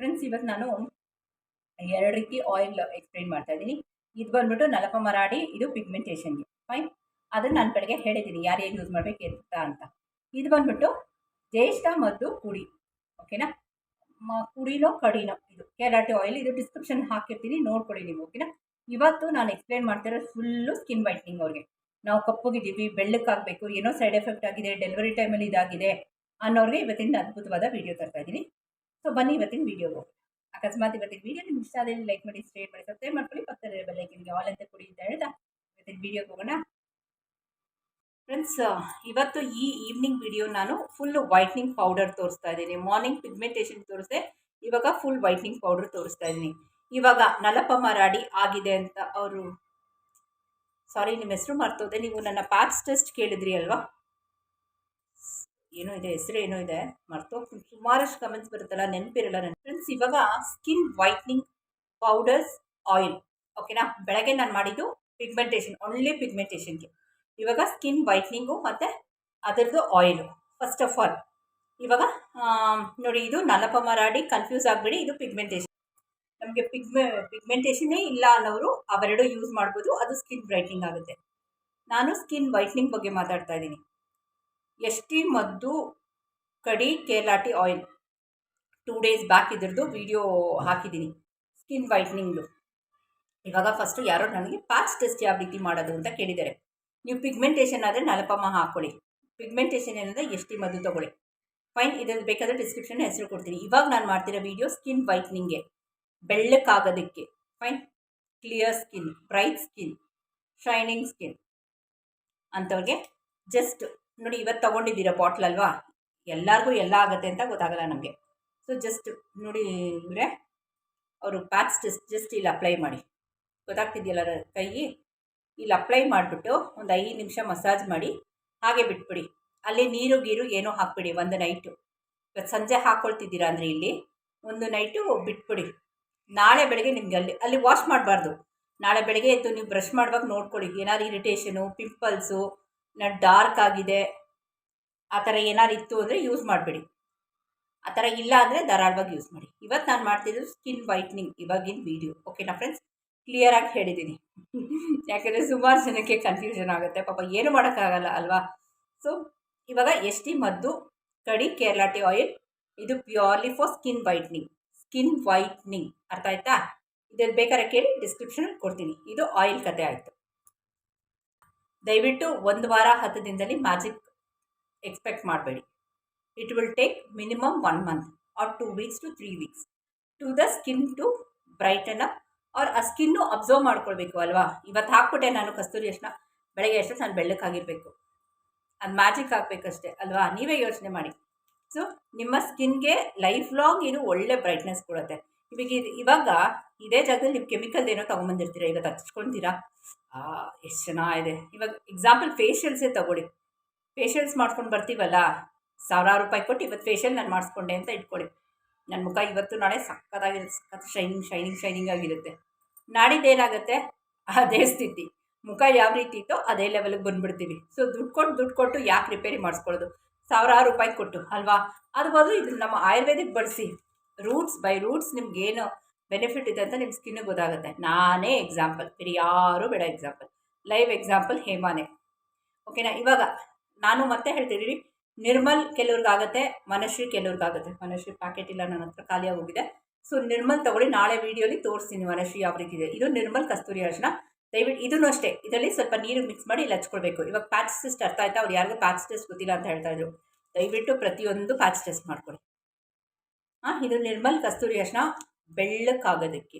Friends ಇವತ್ತು ನಾನು ಎರಡು ರೀತಿ ಆಯಿಲ್ ಎಕ್ಸ್ಪ್ಲೇನ್ ಮಾಡ್ತಾ ಇದ್ದೀನಿ. ಇದು ಬಂದ್ಬಿಟ್ಟು ನಲಪ ಮರಾಡಿ, ಇದು ಪಿಗ್ಮೆಂಟೇಷನ್ಗೆ ಫೈನ್ ಅದನ್ನು ನಾನು ಕಡೆಗೆ ಹೇಳಿದ್ದೀನಿ. ಯಾರು ಏನು ಯೂಸ್ ಮಾಡಬೇಕು ಅಂತ ಅಂತ. ಇದು ಬಂದ್ಬಿಟ್ಟು ಜ್ಯೇಷ್ಠ ಮತ್ತು ಕುಡಿ. ಓಕೆನಾ ಮ, ಕುಡಿನೋ, ಕಡಿನೋ? ಇದು ಕೆರಾಟಿ ಆಯಿಲ್ ಇದು ಡಿಸ್ಕ್ರಿಪ್ಷನ್ ಹಾಕಿರ್ತೀನಿ. ನೋಡ್ಕೊಳ್ಳಿ ನೀವು ಓಕೆನಾ ಇವತ್ತು ನಾನು ಎಕ್ಸ್ಪ್ಲೈನ್ ಮಾಡ್ತಿರೋದು ಫುಲ್ಲು ಸ್ಕಿನ್ ವೈಟ್ನಿಂಗ್ ಅವ್ರಿಗೆ. ನಾವು ಕಪ್ಪಗಿದ್ದೀವಿ, ಬೆಳ್ಳಕ್ಕಾಗಬೇಕು, ಏನೋ ಸೈಡ್ ಎಫೆಕ್ಟ್ ಆಗಿದೆ ಡೆಲಿವರಿ ಟೈಮಲ್ಲಿ ಇದಾಗಿದೆ ಅನ್ನೋರಿಗೆ ಇವತ್ತಿನ ಅದ್ಭುತವಾದ ವಿಡಿಯೋ ತರ್ತಾ ಇದ್ದೀನಿ. ಸೊ ಬನ್ನಿ ಇವತ್ತಿನ ವಿಡಿಯೋಗೆ ಅಕಸ್ಮಾತ್ ಇವತ್ತಿನ ವೀಡಿಯೋ ನಿಮ್ಗೆ ಇಷ್ಟ ಆದರೆ ಲೈಕ್ ಮಾಡಿ ಶೇರ್ ಮಾಡಿ ಸಬ್ಸ್ಕ್ರೈಬ್ ಮಾಡ್ಕೊಳ್ಳಿ. ಲೈಕ್ ಬೆಲ್ಲೈಕನ್ಗೆ ಆಲ್ ಅಂತ ಕೊಡಿ ಅಂತ ಹೇಳ್ತಾ ಇವತ್ತಿನ ವೀಡಿಯೋಗೆ ಹೋಗೋಣ. ಫ್ರೆಂಡ್ಸ್ ಇವತ್ತು ಈ ಈವ್ನಿಂಗ್ ವಿಡಿಯೋ ನಾನು ಫುಲ್ ವೈಟ್ನಿಂಗ್ ಪೌಡರ್ ತೋರಿಸ್ತಾ ಇದ್ದೀನಿ. ಮಾರ್ನಿಂಗ್ ಪಿಗ್ಮೆಂಟೇಷನ್ ತೋರಿಸಿದೆ, ಇವಾಗ ಫುಲ್ ವೈಟ್ನಿಂಗ್ ಪೌಡರ್ ತೋರಿಸ್ತಾ ಇದ್ದೀನಿ. ಇವಾಗ ನಲಪ ಮರಾಡಿ ಆಗಿದೆ ಅಂತ ಅವರು ಸಾರಿ ನಿಮ್ಮ ಹೆಸರು ಮರ್ತೋದೆ. ನೀವು ನನ್ನ ಪ್ಯಾಕ್ಸ್ ಟೆಸ್ಟ್ ಕೇಳಿದ್ರಿ ಅಲ್ವಾ? ಏನೋ ಇದೆ, ಹೆಸರು ಏನೋ ಇದೆ ಮರ್ತೋಗ್ತೀನಿ ಸುಮಾರಷ್ಟು ಕಮೆಂಟ್ಸ್ ಬರುತ್ತಲ್ಲ, ನೆನಪಿರಲ್ಲ ನನ್ನ ಫ್ರೆಂಡ್ಸ್ ಇವಾಗ ಸ್ಕಿನ್ ವೈಟ್ನಿಂಗ್ ಪೌಡರ್ಸ್ ಆಯಿಲ್ ಓಕೆನಾ ಬೆಳಗ್ಗೆ ನಾನು ಮಾಡಿದ್ದು ಪಿಗ್ಮೆಂಟೇಷನ್ ಒನ್ಲಿ ಪಿಗ್ಮೆಂಟೇಷನ್ಗೆ ಇವಾಗ ಸ್ಕಿನ್ ವೈಟ್ನಿಂಗು ಮತ್ತು ಅದರದ್ದು ಆಯಿಲು ಫಸ್ಟ್ ಆಫ್ ಆಲ್ ಇವಾಗ ನೋಡಿ, ಇದು ನಲಪ ಮರಾಡಿ ಕನ್ಫ್ಯೂಸ್ ಆಗಬೇಡಿ, ಇದು ಪಿಗ್ಮೆಂಟೇಷನ್ ನಮಗೆ ಪಿಗ್ಮೆ ಪಿಗ್ಮೆಂಟೇಷನ್ನೇ ಇಲ್ಲ ಅನ್ನೋರು ಅವೆರಡು ಯೂಸ್ ಮಾಡ್ಬೋದು, ಅದು ಸ್ಕಿನ್ ಬ್ರೈಟ್ನಿಂಗ್ ಆಗುತ್ತೆ. ನಾನು ಸ್ಕಿನ್ ವೈಟ್ನಿಂಗ್ ಬಗ್ಗೆ ಮಾತಾಡ್ತಾ ಇದ್ದೀನಿ. ಎಸ್ ಟಿ ಮದ್ದು ಕಡಿ ಕೇಲಾಟಿ ಆಯಿಲ್. ಟೂ ಡೇಸ್ ಬ್ಯಾಕ್ ಇದ್ರದ್ದು ವಿಡಿಯೋ ಹಾಕಿದ್ದೀನಿ. ಸ್ಕಿನ್ ವೈಟ್ನಿಂಗ್ದು ಇವಾಗ ಫಸ್ಟು ಯಾರೋ ನನಗೆ ಪ್ಯಾಚ್ ಟೆಸ್ಟ್ ಯಾವ ರೀತಿ ಮಾಡೋದು ಅಂತ ಕೇಳಿದ್ದಾರೆ. ನೀವು ಪಿಗ್ಮೆಂಟೇಷನ್ ಆದರೆ ನಲಪಮ್ಮ ಹಾಕ್ಕೊಳ್ಳಿ ಪಿಗ್ಮೆಂಟೇಷನ್ ಏನಂದರೆ ಎಷ್ಟಿ ಮದ್ದು ತೊಗೊಳ್ಳಿ. ಫೈನ್ ಇದ್ರದ್ದು ಬೇಕಾದರೆ ಡಿಸ್ಕ್ರಿಪ್ಷನ್ ಹೆಸರು ಕೊಡ್ತೀನಿ. ಇವಾಗ ನಾನು ಮಾಡ್ತಿರೋ ವಿಡಿಯೋ ಸ್ಕಿನ್ ವೈಟ್ನಿಂಗ್ಗೆ ಬೆಳ್ಳಕ್ಕಾಗೋದಕ್ಕೆ. Fine clear skin bright skin shining skin ಅಂಥವ್ರಿಗೆ ಜಸ್ಟ್ ನೋಡಿ ಇವತ್ತು ತೊಗೊಂಡಿದ್ದೀರಾ ಬಾಟ್ಲ್ ಅಲ್ವಾ? ಎಲ್ಲರಿಗೂ ಎಲ್ಲ ಆಗುತ್ತೆ ಅಂತ ಗೊತ್ತಾಗಲ್ಲ ನಮಗೆ. ಸೊ ಜಸ್ಟ್ ನೋಡಿ ಇವರೇ, ಅವರು ಪ್ಯಾಕ್ಸ್ ಜಸ್ಟ್ ಜಸ್ಟ್ ಇಲ್ಲಿ ಅಪ್ಲೈ ಮಾಡಿ. ಗೊತ್ತಾಗ್ತಿದೆಯಲ್ಲ ಕೈ ಇಲ್ಲಿ ಅಪ್ಲೈ ಮಾಡಿಬಿಟ್ಟು ಒಂದು ಐದು ನಿಮಿಷ ಮಸಾಜ್ ಮಾಡಿ, ಹಾಗೆ ಬಿಟ್ಬಿಡಿ. ಅಲ್ಲಿ ನೀರು, ಗೀರು ಏನೋ ಹಾಕ್ಬಿಡಿ, ಒಂದು ನೈಟು ಇವತ್ತು ಸಂಜೆ ಹಾಕ್ಕೊಳ್ತಿದ್ದೀರಾ ಅಂದರೆ ಇಲ್ಲಿ? ಒಂದು ನೈಟು ಬಿಟ್ಬಿಡಿ. ನಾಳೆ ಬೆಳಗ್ಗೆ ನಿಮಗೆ ಅಲ್ಲಿ ಅಲ್ಲಿ ವಾಶ್ ಮಾಡಬಾರ್ದು. ನಾಳೆ ಬೆಳಗ್ಗೆ ಎದ್ದು ನೀವು ಬ್ರಷ್ ಮಾಡುವಾಗ ನೋಡ್ಕೊಳ್ಳಿ. ಏನಾದ್ರು ಇರಿಟೇಷನು ಪಿಂಪಲ್ಸು ಡಾರ್ಕ್ ಆಗಿದೆ. ಆ ಥರ ಏನಾರು ಇತ್ತು ಅಂದರೆ ಯೂಸ್ ಮಾಡಬೇಡಿ. ಆ ಥರ ಇಲ್ಲ ಅಂದರೆ ಧಾರಾಳವಾಗಿ ಯೂಸ್ ಮಾಡಿ. ಇವತ್ತು ನಾನು ಮಾಡ್ತಿದ್ದು ಸ್ಕಿನ್ ವೈಟ್ನಿಂಗ್ ಇವಾಗಿನ ವೀಡಿಯೋ. ಓಕೆನಾ ಫ್ರೆಂಡ್ಸ್ ಕ್ಲಿಯರಾಗಿ ಹೇಳಿದ್ದೀನಿ ಯಾಕೆಂದರೆ ಸುಮಾರು ಜನಕ್ಕೆ ಕನ್ಫ್ಯೂಷನ್ ಆಗುತ್ತೆ. ಪಾಪ ಏನು ಮಾಡೋಕ್ಕಾಗಲ್ಲ ಅಲ್ವಾ? ಸೊ ಇವಾಗ ಎಸ್ ಟಿ ಮದ್ದು, ಕಡಿ ಕೇರಳಾಟಿ ಆಯಿಲ್ ಇದು purely for skin whitening skin whitening ಅರ್ಥ ಆಯ್ತಾ? ಇದ್ರಲ್ಲಿ ಬೇಕಾದ್ರೆ ಕೇಳಿ ಡಿಸ್ಕ್ರಿಪ್ಷನ್ ಕೊಡ್ತೀನಿ. ಇದು ಆಯಿಲ್ ಕತೆ ಆಯಿತು. ದಯವಿಟ್ಟು ಒಂದು ವಾರ ಹತ್ತು ದಿನದಲ್ಲಿ ಮ್ಯಾಜಿಕ್ ಎಕ್ಸ್ಪೆಕ್ಟ್ ಮಾಡಬೇಡಿ. It will take minimum one month or two weeks to three weeks to the skin to brighten up ಅವ್ರು ಆ ಸ್ಕಿನ್ನು ಅಬ್ಸರ್ವ್ ಮಾಡ್ಕೊಳ್ಬೇಕು ಅಲ್ವಾ? ಇವತ್ತು ಹಾಕ್ಬಿಟ್ಟೆ ನಾನು ಕಸ್ತೂರಿ ಅಷ್ಟನ್ನ ಬೆಳಗ್ಗೆ ಅಷ್ಟು ನಾನು ಬೆಳ್ಳಕ್ಕಾಗಿರಬೇಕು ಅದು ಮ್ಯಾಜಿಕ್ ಹಾಕ್ಬೇಕಷ್ಟೇ ಅಲ್ವಾ? ನೀವೇ ಯೋಚನೆ ಮಾಡಿ. ಸೊ ನಿಮ್ಮ ಸ್ಕಿನ್ಗೆ ಲೈಫ್ ಲಾಂಗ್ ಏನು ಒಳ್ಳೆ ಬ್ರೈಟ್ನೆಸ್ ಕೊಡುತ್ತೆ. ಇವಾಗ ಇದು ಇವಾಗ ಇದೇ ಜಾಗದಲ್ಲಿ ನೀವು ಕೆಮಿಕಲ್ ಏನೋ ತೊಗೊಂಬಂದಿರ್ತೀರ ಇವತ್ತು ಹಚ್ಕೊಳ್ತೀರಾ ಎಷ್ಟು ಚೆನ್ನಾಗಿದೆ ಇವಾಗ ಎಕ್ಸಾಂಪಲ್ ಫೇಶಿಯಲ್ಸೇ ತಗೊಳ್ಳಿ. ಫೇಶಿಯಲ್ಸ್ ಮಾಡ್ಕೊಂಡು ಬರ್ತೀವಲ್ಲ, ಸಾವಿರಾರು ರೂಪಾಯಿ ಕೊಟ್ಟು ಇವತ್ತು ಫೇಶಿಯಲ್ ನಾನು ಮಾಡಿಸ್ಕೊಂಡೆ ಅಂತ ಇಟ್ಕೊಳ್ಳಿ. ನನ್ನ ಮುಖ ಇವತ್ತು ನಾಳೆ ಸಕ್ಕತ್ತಾಗಿರುತ್ತೆ, ಸಖತ್ ಶೈನಿಂಗ್ ಶೈನಿಂಗ್ ಶೈನಿಂಗ್ ಆಗಿರುತ್ತೆ. ನಾಡಿದ್ದು ಏನಾಗುತ್ತೆ? ಅದೇ ಸ್ಥಿತಿ. ಮುಖ ಯಾವ ರೀತಿ ಇತ್ತೋ ಅದೇ ಲೆವೆಲ್ಗೆ ಬಂದುಬಿಡ್ತೀವಿ. ಸೊ ದುಡ್ಡು ಕೊಟ್ಟು ದುಡ್ಡು ಕೊಟ್ಟು ಯಾಕೆ ರಿಪೇರಿ ಮಾಡಿಸ್ಕೊಳ್ಳೋದು? ಸಾವಿರಾರು ರೂಪಾಯಿ ಕೊಟ್ಟು, ಅಲ್ವಾ? ಅದು ಬದಲು ಇದು ನಮ್ಮ ಆಯುರ್ವೇದಿಕ್ ಬಳಸಿ. ರೂಟ್ಸ್ ಬೈ ರೂಟ್ಸ್ ನಿಮ್ಗೆ ಏನು ಬೆನಿಫಿಟ್ ಇದೆ ಅಂತ ನಿಮ್ಮ ಸ್ಕಿನ್ನಿಗೆ ಗೊತ್ತಾಗುತ್ತೆ. ನಾನೇ ಎಕ್ಸಾಂಪಲ್ ಬೇರೆ ಯಾರೂ ಬೇಡ ಎಕ್ಸಾಂಪಲ್ ಲೈವ್ ಎಕ್ಸಾಂಪಲ್ ಹೇಮಾನೆ. ಓಕೆನಾ ಇವಾಗ ನಾನು ಮತ್ತೆ ಹೇಳ್ತಿದ್ದೀನಿ ನಿರ್ಮಲ್ ಕೆಲವ್ರಿಗಾಗತ್ತೆ, ಮನಶ್ರೀ ಕೆಲವ್ರಿಗಾಗುತ್ತೆ. ಮನಶ್ರೀ ಪ್ಯಾಕೆಟ್ ಇಲ್ಲ, ನನ್ನ ಹತ್ರ ಖಾಲಿಯಾಗಿ ಹೋಗಿದೆ. ಸೊ ನಿರ್ಮಲ್ ತಗೊಳ್ಳಿ, ನಾಳೆ ವೀಡಿಯೋಲಿ ತೋರಿಸ್ತೀನಿ ಮನಶ್ರೀ ಯಾವ ಇದೆ ಇದು ನಿರ್ಮಲ್ ಕಸ್ತೂರಿ ಅರ್ಶನ. ದಯವಿಟ್ಟು ಇದನ್ನು ಅಷ್ಟೇ. ಇದರಲ್ಲಿ ಸ್ವಲ್ಪ ನೀರು ಮಿಕ್ಸ್ ಮಾಡಿ ಇಲ್ಲಿ ಹಚ್ಕೊಳ್ಬೇಕು. ಇವಾಗ ಪ್ಯಾಚ್ ಟೆಸ್ಟ್ ಅರ್ಥ ಆಯ್ತಾ? ಅವ್ರು ಯಾರಿಗೂ ಪ್ಯಾಚ್ ಟೆಸ್ಟ್ ಗೊತ್ತಿಲ್ಲ ಅಂತ ಹೇಳ್ತಾ ಇದ್ರು. ದಯವಿಟ್ಟು ಪ್ರತಿಯೊಂದು ಪ್ಯಾಚ್ ಟೆಸ್ಟ್ ಮಾಡ್ಕೊಳ್ಳಿ ಇದು ನಿರ್ಮಲ್ ಕಸ್ತೂರಿ ಅರ್ಶನ ಬೆಳ್ಳಕ್ಕಾಗೋದಕ್ಕೆ.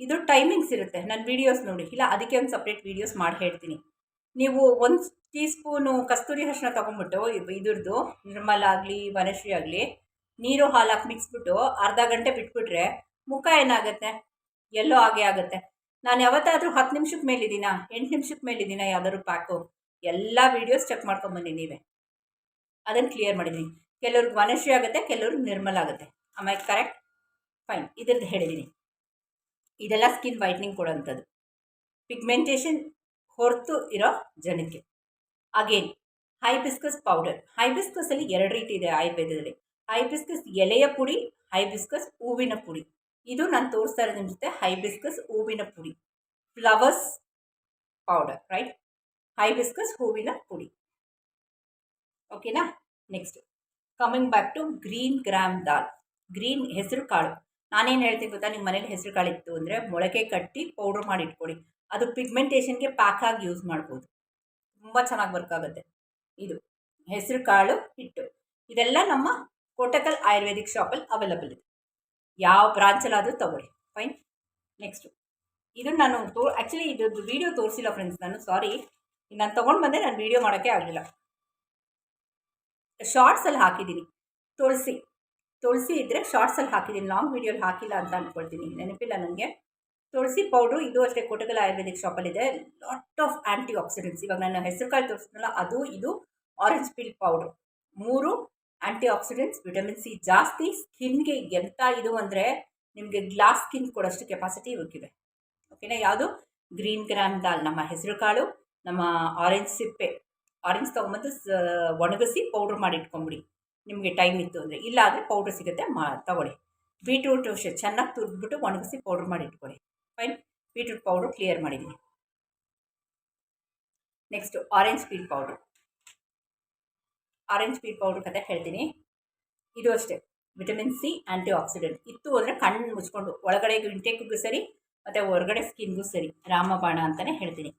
ಇದು ಟೈಮಿಂಗ್ಸ್ ಇರುತ್ತೆ ನನ್ನ ವೀಡಿಯೋಸ್ ನೋಡಿ. ಇಲ್ಲ, ಅದಕ್ಕೆ ಒಂದು ಸಪ್ರೇಟ್ ವೀಡಿಯೋಸ್ ಮಾಡಿ ಹೇಳ್ತೀನಿ. ನೀವು ಒಂದು ಟೀ ಸ್ಪೂನು ಕಸ್ತೂರಿ ಅರ್ಶನ ತೊಗೊಂಬಿಟ್ಟು ಇದ್ರದ್ದು, ನಿರ್ಮಲ್ ಆಗಲಿ, ವನಶ್ರೀ ಆಗಲಿ, ನೀರು, ಹಾಲಾಕಿ ಮಿಕ್ಸ್ಬಿಟ್ಟು ಅರ್ಧ ಗಂಟೆ ಬಿಟ್ಬಿಟ್ರೆ ಮುಖ ಏನಾಗುತ್ತೆ? ಎಲ್ಲೋ ಹಾಗೆ ಆಗುತ್ತೆ. ನಾನು ಯಾವತ್ತಾದರೂ ಹತ್ತು ನಿಮಿಷಕ್ಕೆ ಮೇಲಿದ್ದೀನಾ? ಎಂಟು ನಿಮಿಷಕ್ಕೆ ಮೇಲಿದ್ದೀನಾ? ಯಾವ್ದಾದ್ರು ಪ್ಯಾಕು ಎಲ್ಲ ವೀಡಿಯೋಸ್ ಚೆಕ್ ಮಾಡ್ಕೊಂಬನ್ನಿ ನೀವೇ. ಅದನ್ನು ಕ್ಲಿಯರ್ ಮಾಡಿದ್ದೀನಿ. ಕೆಲವ್ರಿಗೆ ವನಶ್ರೀ ಆಗುತ್ತೆ, ಕೆಲವ್ರಿಗೆ ನಿರ್ಮಲ ಆಗುತ್ತೆ. ಆಮೇಲೆ ಕರೆಕ್ಟ್ ಫೈನ್ ಇದ್ರದ್ದು ಹೇಳಿದ್ದೀನಿ ಇದೆಲ್ಲ ಸ್ಕಿನ್ ವೈಟ್ನಿಂಗ್ ಕೊಡೋಂಥದ್ದು. ಪಿಗ್ಮೆಂಟೇಷನ್ ಹೊರತು ಇರೋ ಜನಕ್ಕೆ. ಅಗೇನ್ ಹೈಬಿಸ್ಕಸ್ ಪೌಡರ್ ಹೈಬಿಸ್ಕಸಲ್ಲಿ ಎರಡು ರೀತಿ ಇದೆ ಆಯುರ್ವೇದದಲ್ಲಿ. ಹೈಬಿಸ್ಕಸ್ ಎಲೆಯ ಪುಡಿ ಹೈಬಿಸ್ಕಸ್ ಹೂವಿನ ಪುಡಿ. ಇದು ನಾನು ತೋರಿಸ್ತಾ ಇರೋದ್ರ ಜೊತೆ ಹೈಬಿಸ್ಕಸ್ ಹೂವಿನ ಪುಡಿ. ಫ್ಲವರ್ಸ್ ಪೌಡರ್ ರೈಟ್ ಹೈಬಿಸ್ಕಸ್ ಹೂವಿನ ಪುಡಿ. ಓಕೆನಾ next coming back to green gram dal green ಹೆಸರು ಕಾಳು. ನಾನೇನು ಹೇಳ್ತೀನಿ ಗೊತ್ತಾ? ನಿಮ್ಮ ಮನೇಲಿ ಹೆಸರು ಕಾಳು ಇತ್ತು ಅಂದರೆ ಮೊಳಕೆ ಕಟ್ಟಿ ಪೌಡ್ರ್ ಮಾಡಿ ಇಟ್ಕೊಳ್ಳಿ. ಅದು ಪಿಗ್ಮೆಂಟೇಷನ್ಗೆ ಆಗಿ ಯೂಸ್ ಮಾಡ್ಬೋದು. ತುಂಬ ಚೆನ್ನಾಗಿ ವರ್ಕ್ ಆಗುತ್ತೆ. ಇದು ಹೆಸರು ಕಾಳು ಹಿಟ್ಟು. ಇದೆಲ್ಲ ನಮ್ಮ ಕೋಟಕಲ್ ಆಯುರ್ವೇದಿಕ್ ಶಾಪಲ್ಲಿ ಅವೈಲಬಲ್ ಇದೆ. ಯಾವ ಬ್ರಾಂಚಲ್ಲಾದರೂ ತಗೊಳ್ಳಿ. ಫೈನ್ ನೆಕ್ಸ್ಟು ಇದು ನಾನು ತೋ ಆ್ಯಕ್ಚುಲಿ ಇದು ವೀಡಿಯೋ ತೋರಿಸಿಲ್ಲ ಫ್ರೆಂಡ್ಸ್ ನಾನು. ಸಾರಿ ನಾನು ತೊಗೊಂಡು ಬಂದೆ, ನಾನು ವೀಡಿಯೋ ಮಾಡೋಕ್ಕೆ ಆಗಲಿಲ್ಲ. ಶಾರ್ಟ್ಸಲ್ಲಿ ಹಾಕಿದ್ದೀನಿ. ತುಳಸಿ. ತುಳಸಿ ಇದ್ದರೆ ಶಾರ್ಟ್ಸಲ್ಲಿ ಹಾಕಿದ್ದೀನಿ. ಲಾಂಗ್ ವೀಡಿಯೋಲಿ ಹಾಕಿಲ್ಲ ಅಂತ ಅಂದ್ಕೊಳ್ತೀನಿ ನೆನಪಿಲ್ಲ ನನಗೆ. ತುಳಸಿ ಪೌಡ್ರು ಇದು ಅಷ್ಟೇ ಕೋಟಗಲ್ ಆಯುರ್ವೇದಿಕ್ ಶಾಪಲ್ಲಿದೆ ಲಾಟ್ ಆಫ್ ಆ್ಯಂಟಿ ಆಕ್ಸಿಡೆಂಟ್ಸ್ ಇವಾಗ ನಾನು ಹೆಸರು ಕಾಳು ಅದು, ಇದು ಆರೆಂಜ್ ಪೀಲ್ ಪೌಡ್ರು ಮೂರು ಆ್ಯಂಟಿ ಆಕ್ಸಿಡೆಂಟ್ಸ್ ವಿಟಮಿನ್ ಸಿ ಜಾಸ್ತಿ ಸ್ಕಿನ್ಗೆ ಎಂಥ ಇದು ಅಂದರೆ ನಿಮಗೆ ಗ್ಲಾಸ್ ಸ್ಕಿನ್ ಕೊಡೋಷ್ಟು ಕೆಪಾಸಿಟಿ ಇವಕ್ಕಿದೆ ಓಕೆನಾ ಯಾವುದು? ಗ್ರೀನ್ ಗ್ರಾಮ್ ದಾಲ್ ನಮ್ಮ ಹೆಸರು ಕಾಳು, ನಮ್ಮ ಆರೆಂಜ್ ಸಿಪ್ಪೆ. ಆರೆಂಜ್ ತೊಗೊಂಬಂದು ಒಣಗಿಸಿ ಪೌಡ್ರ್ ಮಾಡಿ ಇಟ್ಕೊಂಬಿಡಿ ನಿಮಗೆ ಟೈಮ್ ಇತ್ತು ಅಂದರೆ. ಇಲ್ಲ ಆದರೆ ಪೌಡ್ರ್ ಸಿಗುತ್ತೆ ಮಾ, ತಗೊಳ್ಳಿ. ಬೀಟ್ರೂಟ್ ಚೆನ್ನಾಗಿ ತುರಿದ್ಬಿಟ್ಟು ಒಣಗಿಸಿ ಪೌಡ್ರ್ ಮಾಡಿ ಇಟ್ಕೊಳ್ಳಿ. ಫೈನ್ ಬೀಟ್ರೂಟ್ ಪೌಡ್ರು ಕ್ಲಿಯರ್ ಮಾಡಿದ್ದೀನಿ. Next orange peel powder orange peel powder ಕತೆ ಹೇಳ್ತೀನಿ. ಇದು ಅಷ್ಟೇ. ವಿಟಮಿನ್ ಸಿ ಆ್ಯಂಟಿ ಆಕ್ಸಿಡೆಂಟ್ ಇತ್ತು ಅಂದರೆ ಕಣ್ಣು ಮುಚ್ಕೊಂಡು, ಒಳಗಡೆ ಇಂಟೇಕ್ಗೂ ಸರಿ, ಮತ್ತು ಹೊರಗಡೆ ಸ್ಕಿನ್ಗೂ ಸರಿ. ರಾಮಬಾಣ ಅಂತಲೇ ಹೇಳ್ತೀನಿ.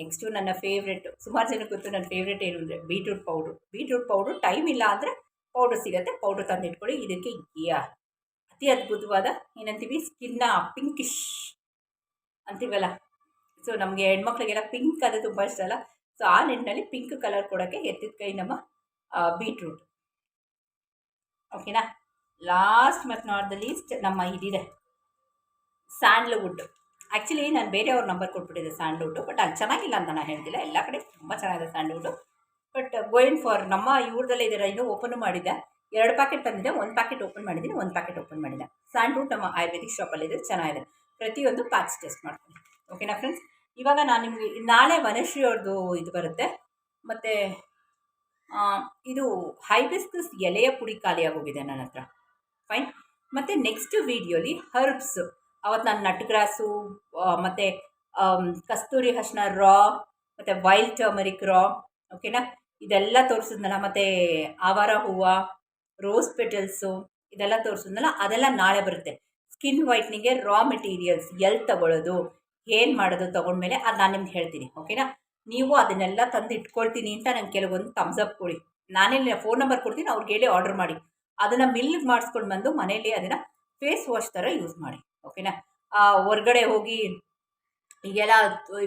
ನೆಕ್ಸ್ಟು ನನ್ನ ಫೇವ್ರೆಟ್ ಸುಮಾರು ಜನಕ್ಕೆ ಗೊತ್ತು ನನ್ನ ಫೇವ್ರೆಟ್ ಏನು ಅಂದರೆ beetroot powder beetroot powder time ಇಲ್ಲ ಅಂದರೆ ಪೌಡ್ರ್ ಸಿಗುತ್ತೆ ಪೌಡ್ರ್ ತಂದಿಟ್ಕೊಳ್ಳಿ. ಇದಕ್ಕೆ ಯಾ ಅತಿ ಅದ್ಭುತವಾದ, ಏನಂತೀವಿ? ಸ್ಕಿನ್ನ ಪಿಂಕಿಶ್ ಅಂತೀವಲ್ಲ? ಸೊ ನಮಗೆ ಹೆಣ್ಮಕ್ಳಿಗೆಲ್ಲ ಪಿಂಕ್ ಅದು ತುಂಬ ಇಷ್ಟ ಅಲ್ಲ? ಸೊ ಆ ನಿಟ್ಟಿನಲ್ಲಿ ಪಿಂಕ್ ಕಲರ್ ಕೊಡೋಕ್ಕೆ ಎತ್ತಿದ ಕೈ ನಮ್ಮ ಬೀಟ್ರೂಟ್ ಓಕೆನಾ ಲಾಸ್ಟ್ ಮತ್ತು ನಾಟ್ ದ ಲೀಸ್ಟ್ ನಮ್ಮ ಇದಿದೆ ಸ್ಯಾಂಡ್ಲ್ವುಡ್ ಆ್ಯಕ್ಚುಲಿ ನಾನು ಬೇರೆಯವ್ರ ನಂಬರ್ ಕೊಟ್ಬಿಟ್ಟಿದ್ದೆ ಸ್ಯಾಂಡ್ಲ್ವುಡ್ಡು ಬಟ್ ಅದು ಚೆನ್ನಾಗಿಲ್ಲ ಅಂತ ನಾನು ಹೇಳ್ತಿಲ್ಲ. ಎಲ್ಲ ಕಡೆ ತುಂಬ ಚೆನ್ನಾಗಿದೆ ಸ್ಯಾಂಡ್ಲ್ವುಡ್ಡು ಬಟ್ ಗೋಯಿನ್ ಫಾರ್ ನಮ್ಮ ಇವ್ರದಲ್ಲೇ ಇದ್ದೀರ ಇನ್ನೂ ಓಪನು ಮಾಡಿದ್ದೆ ಎರಡು ಪ್ಯಾಕೆಟ್ ತಂದಿದ್ದೆ ಒಂದು ಪ್ಯಾಕೆಟ್ ಓಪನ್ ಮಾಡಿದ್ದೀನಿ ಒಂದು ಪ್ಯಾಕೆಟ್ ಓಪನ್ ಮಾಡಿದ್ದೆ ಸ್ಯಾಂಡ್ಲ್ವುಡ್ ನಮ್ಮ ಆಯುರ್ವೇದಿಕ್ ಶಾಪಲ್ಲಿದೆ ಚೆನ್ನಾಗಿದೆ. ಪ್ರತಿಯೊಂದು ಪ್ಯಾಕ್ಸ್ ಟೆಸ್ಟ್ ಮಾಡ್ತೀನಿ. ಓಕೆನಾ ಫ್ರೆಂಡ್ಸ್ ಇವಾಗ ನಾನು ನಿಮಗೆ, ನಾಳೆ ವನಶ್ರೀ ಅವ್ರದ್ದು ಇದು ಬರುತ್ತೆ. ಮತ್ತು ಇದು ಹೈಬಿಸ್ಕಸ್ ಎಲೆಯ ಪುಡಿ ಖಾಲಿಯಾಗೋಗಿದೆ ನನ್ನ ಹತ್ರ. ಫೈನ್ ಮತ್ತು ನೆಕ್ಸ್ಟ್ ವೀಡಿಯೋಲಿ ಹರ್ಬ್ಸ್ ಅವತ್ತು ನಾನು ನಟ್ಗ್ರಾಸು ಮತ್ತು ಕಸ್ತೂರಿ ಹಸಿನ ರಾ, ಮತ್ತು ವೈಲ್ಡ್ ಟರ್ಮರಿಕ್ ರಾ, ಓಕೆನಾ? ಇದೆಲ್ಲ ತೋರಿಸಿದ್ನಲ್ಲ, ಮತ್ತು ಆವಾರ ಹೂವು, ರೋಸ್ ಪೆಟಲ್ಸು, ಇದೆಲ್ಲ ತೋರಿಸಿದ್ನಲ್ಲ, ಅದೆಲ್ಲ ನಾಳೆ ಬರುತ್ತೆ. ಸ್ಕಿನ್ ವೈಟ್ನಿಂಗ್ಗೆ ರಾ ಮೆಟೀರಿಯಲ್ಸ್ ಎಲ್ಲಿ ತಗೊಳ್ಳೋದು ಏನು ಮಾಡೋದು ತೊಗೊಂಡ್ಮೇಲೆ ಅದು ನಾನು ನಿಮ್ಗೆ ಹೇಳ್ತೀನಿ, ಓಕೆನಾ? ನೀವು ಅದನ್ನೆಲ್ಲ ತಂದು ಇಟ್ಕೊಳ್ತೀನಿ ಅಂತ ನಂಗೆ ಕೆಲವೊಂದು ತಮ್ಸ್ ಅಪ್ ಕೊಡಿ. ನಾನೇ ಫೋನ್ ನಂಬರ್ ಕೊಡ್ತೀನಿ, ಅವ್ರಿಗೆ ಹೇಳಿ ಆರ್ಡರ್ ಮಾಡಿ. ಅದನ್ನು ಮಿಲ್ಗೆ ಮಾಡಿಸ್ಕೊಂಡು ಬಂದು ಮನೇಲಿ ಅದನ್ನು ಫೇಸ್ ವಾಶ್ ಥರ ಯೂಸ್ ಮಾಡಿ. ಓಕೆನಾ? ಹೊರ್ಗಡೆ ಹೋಗಿ ಈಗೆಲ್ಲ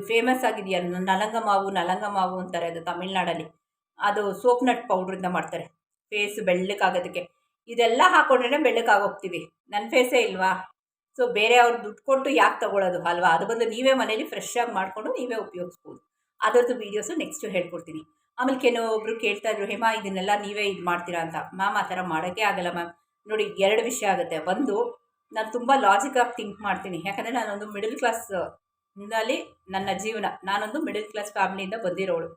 ಫೇಮಸ್ ಆಗಿದೆಯಲ್ಲ, ನಲಂಗ ಮಾವು ನಲಂಗ ಮಾವು ಅಂತಾರೆ ಅದು ತಮಿಳ್ನಾಡಲ್ಲಿ. ಅದು ಸೋಪ್ ನಟ್ ಪೌಡ್ರಿಂದ ಮಾಡ್ತಾರೆ. ಫೇಸ್ ಬೆಳ್ಳಕ್ಕಾಗೋದಕ್ಕೆ. ಇದೆಲ್ಲ ಹಾಕ್ಕೊಂಡ್ರೆ ಬೆಳ್ಳಕ್ಕಾಗೋಗ್ತೀವಿ. ನನ್ನ ಫೇಸೇ ಇಲ್ವಾ? ಸೊ ಬೇರೆ ಅವ್ರು ದುಡ್ಡು ಕೊಟ್ಟು ಯಾಕೆ ತಗೊಳ್ಳೋದು ಅಲ್ವಾ? ಅದು ಬಂದು ನೀವೇ ಮನೇಲಿ ಫ್ರೆಶ್ ಆಗಿ ಮಾಡಿಕೊಂಡು ನೀವೇ ಉಪಯೋಗಿಸ್ಬೋದು. ಅದರದ್ದು ವೀಡಿಯೋಸು ನೆಕ್ಸ್ಟು ಹೇಳ್ಕೊಡ್ತೀನಿ. ಆಮೇಲೆ ಕೆಲವೊಬ್ರು ಕೇಳ್ತಾ ಇದ್ರು, ಹೇಮಾ, ಇದನ್ನೆಲ್ಲ ನೀವೇ ಇದು ಮಾಡ್ತೀರಾ? ಅಂತ. ಮ್ಯಾಮ್, ಆ ಥರ ಮಾಡೋಕ್ಕೆ ಆಗಲ್ಲ ಮ್ಯಾಮ್. ನೋಡಿ, ಎರಡು ವಿಷಯ ಆಗುತ್ತೆ. ಒಂದು ನಾನು ತುಂಬ ಆಗಿ ಥಿಂಕ್ ಮಾಡ್ತೀನಿ. ಯಾಕಂದರೆ ನಾನೊಂದು ಮಿಡಲ್ ಕ್ಲಾಸ್ ಇಂದಲ್ಲಿ ನನ್ನ ಜೀವನ, ನಾನೊಂದು ಮಿಡಲ್ ಕ್ಲಾಸ್ ಫ್ಯಾಮಿಲಿಯಿಂದ ಬಂದಿರೋಳು.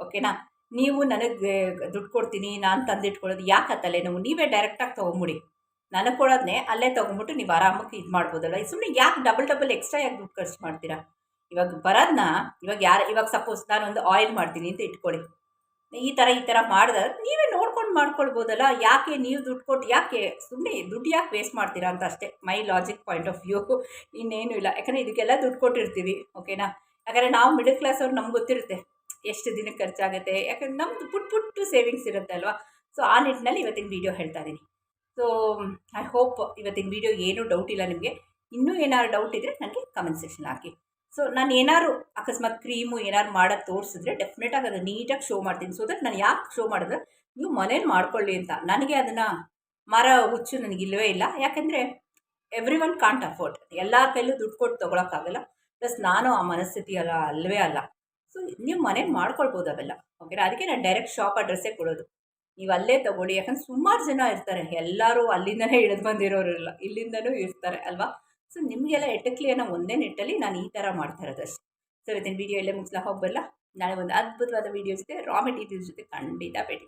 ಓಕೆನಾ ನೀವು ನನಗೆ ದುಡ್ಡು ಕೊಡ್ತೀನಿ, ನಾನು ತಂದಿಟ್ಕೊಳ್ಳೋದು ಯಾಕೆ ತಲೆನೋವು? ನೀವೇ ಡೈರೆಕ್ಟಾಗಿ ತೊಗೊಂಬಿಡಿ. ನನಗೆ ಕೊಡೋದನ್ನೇ ಅಲ್ಲೇ ತೊಗೊಂಬಿಟ್ಟು ನೀವು ಆರಾಮಾಗಿ ಇದು ಮಾಡ್ಬೋದಲ್ಲ ಸುಮ್ಮನೆ ಯಾಕೆ ಡಬಲ್ ಡಬಲ್ ಎಕ್ಸ್ಟ್ರಾ ಯಾಕೆ ದುಡ್ಡು ಖರ್ಚು ಮಾಡ್ತೀರಾ? ಇವಾಗ ಬರೋದನ್ನ ಇವಾಗ ಯಾರು, ಇವಾಗ ಸಪೋಸ್ ನಾನೊಂದು ಆಯಿಲ್ ಮಾಡ್ತೀನಿ ಅಂತ ಇಟ್ಕೊಳ್ಳಿ. ಈ ಥರ ಈ ಥರ ಮಾಡ್ದ ನೀವೇ ನೋಡ್ಕೊಂಡು ಮಾಡ್ಕೊಳ್ಬೋದಲ್ಲ. ಯಾಕೆ ನೀವು ದುಡ್ಡು ಕೊಟ್ಟು, ಯಾಕೆ ಸುಮ್ಮನೆ ದುಡ್ಡು ಯಾಕೆ ವೇಸ್ಟ್ ಮಾಡ್ತೀರಾ ಅಂತ ಅಷ್ಟೇ my logic point of view ಇನ್ನೇನು ಇಲ್ಲ. ಯಾಕಂದರೆ ಇದಕ್ಕೆಲ್ಲ ದುಡ್ಡು ಕೊಟ್ಟಿರ್ತೀವಿ ಓಕೆನಾ ಯಾಕಂದರೆ ನಾವು ಮಿಡಲ್ ಕ್ಲಾಸ್ ಅವ್ರು ನಮ್ಗೆ ಗೊತ್ತಿರುತ್ತೆ ಎಷ್ಟು ದಿನಕ್ಕೆ ಖರ್ಚಾಗುತ್ತೆ. ಯಾಕಂದ್ರೆ ನಮ್ಮದು ಪುಟ್, ಪುಟ್ಟು ಸೇವಿಂಗ್ಸ್ ಇರುತ್ತೆ ಅಲ್ವಾ? ಸೊ ಆ ನಿಟ್ಟಿನಲ್ಲಿ ಇವತ್ತಿನ ವೀಡಿಯೋ ಹೇಳ್ತಾ ಇದ್ದೀನಿ ಸೊ ಐ ಹೋಪ್ ಇವತ್ತಿನ ವೀಡಿಯೋ ಏನೂ ಡೌಟ್ ಇಲ್ಲ ನಿಮಗೆ. ಇನ್ನೂ ಏನಾದ್ರು ಡೌಟ್ ಇದ್ದರೆ ನನಗೆ ಕಮೆಂಟ್ ಸೆಕ್ಷನ್ ಹಾಕಿ. ಸೊ ನಾನು ಏನಾದ್ರು ಅಕಸ್ಮಾತ್ ಕ್ರೀಮು ಏನಾದ್ರು ಮಾಡೋದು ತೋರಿಸಿದ್ರೆ ಡೆಫಿನೆಟಾಗಿ ಅದನ್ನು ನೀಟಾಗಿ ಶೋ ಮಾಡ್ತೀನಿ. ಸೊ ದಟ್ ನಾನು ಯಾಕೆ ಶೋ ಮಾಡಿದ್ರೆ ನೀವು ಮನೇಲಿ ಮಾಡ್ಕೊಳ್ಳಿ ಅಂತ. ನನಗೆ ಅದನ್ನು ಮರ ಹುಚ್ಚು ನನಗಿಲ್ಲವೇ ಇಲ್ಲ. ಯಾಕೆಂದರೆ ಎವ್ರಿ ಒನ್ ಕಾಂಟ್ ಅಫೋರ್ಡ್ ಎಲ್ಲ ಕೈಲೂ ದುಡ್ಡು ಕೊಟ್ಟು ತೊಗೊಳಕ್ಕಾಗಲ್ಲ ಪ್ಲಸ್ ನಾನು ಆ ಮನಸ್ಥಿತಿ ಅಲ್ಲ ಅಲ್ಲವೇ ಅಲ್ಲ. ಸೊ ನೀವು ಮನೇಲಿ ಮಾಡ್ಕೊಳ್ಬೋದು ಅವೆಲ್ಲ. ಓಕೆ ಅದಕ್ಕೆ ನಾನು ಡೈರೆಕ್ಟ್ ಶಾಪ್ ಅಡ್ರೆಸ್ಸೇ ಕೊಡೋದು. ನೀವು ಅಲ್ಲೇ ತೊಗೊಳ್ಳಿ. ಯಾಕಂದ್ರೆ ಸುಮಾರು ಜನ ಇರ್ತಾರೆ. ಎಲ್ಲರೂ ಅಲ್ಲಿಂದನೇ ಇಳಿದು ಬಂದಿರೋರಿಲ್ಲ. ಇಲ್ಲಿಂದನೂ ಇರ್ತಾರೆ, ಅಲ್ವಾ? ಸೊ ನಿಮಗೆಲ್ಲ ಎಟಕ್ಲಿ ಅನ್ನೋ ಒಂದೇ ನಿಟ್ಟಲ್ಲಿ ನಾನು ಈ ಥರ ಮಾಡ್ತಾ ಇರೋದು ಅಷ್ಟೇ ಸೊ ಇವತ್ತಿನ ವೀಡಿಯೋ ಎಲ್ಲೇ ಮುಗಿಸ್ಲಾ ಹೋಗಬಲ್ಲ ನಾಳೆ ಒಂದು ಅದ್ಭುತವಾದ ವೀಡಿಯೋ ಜೊತೆ ರಾ ಮೆಟೀರಿಯಲ್ಸ್ ಜೊತೆ ಖಂಡಿತ ಭೇಟಿ